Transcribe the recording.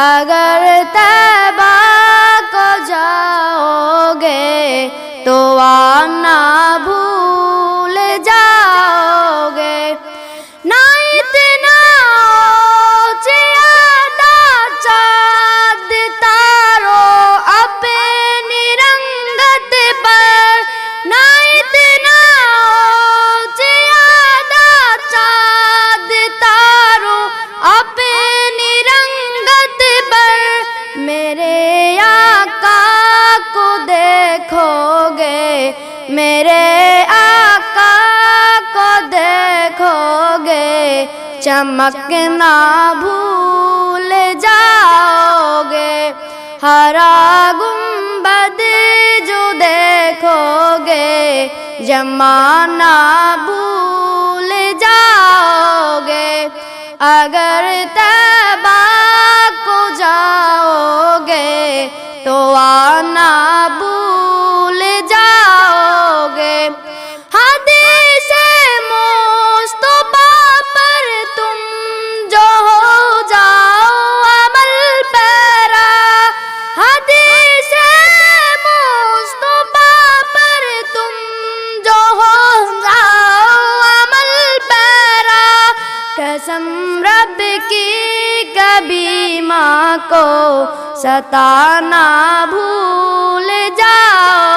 अगर तैबा को जाओगे तो आना भूल देखोगे, मेरे आका को देखोगे, चमकना भूल जाओगे। हरा गुंबद जो देखोगे, जमाना भूल जाओगे। अगर तबा को जाओगे तो आना भूल जाओगे। हदीस मुस्तफ़ा पर तुम जो हो जाओ अमल पैरा। हदीस मुस्तफ़ा पर तुम जो हो जाओ अमल पैरा। कसम रब की कभी माँ को सताना भूल जाओगे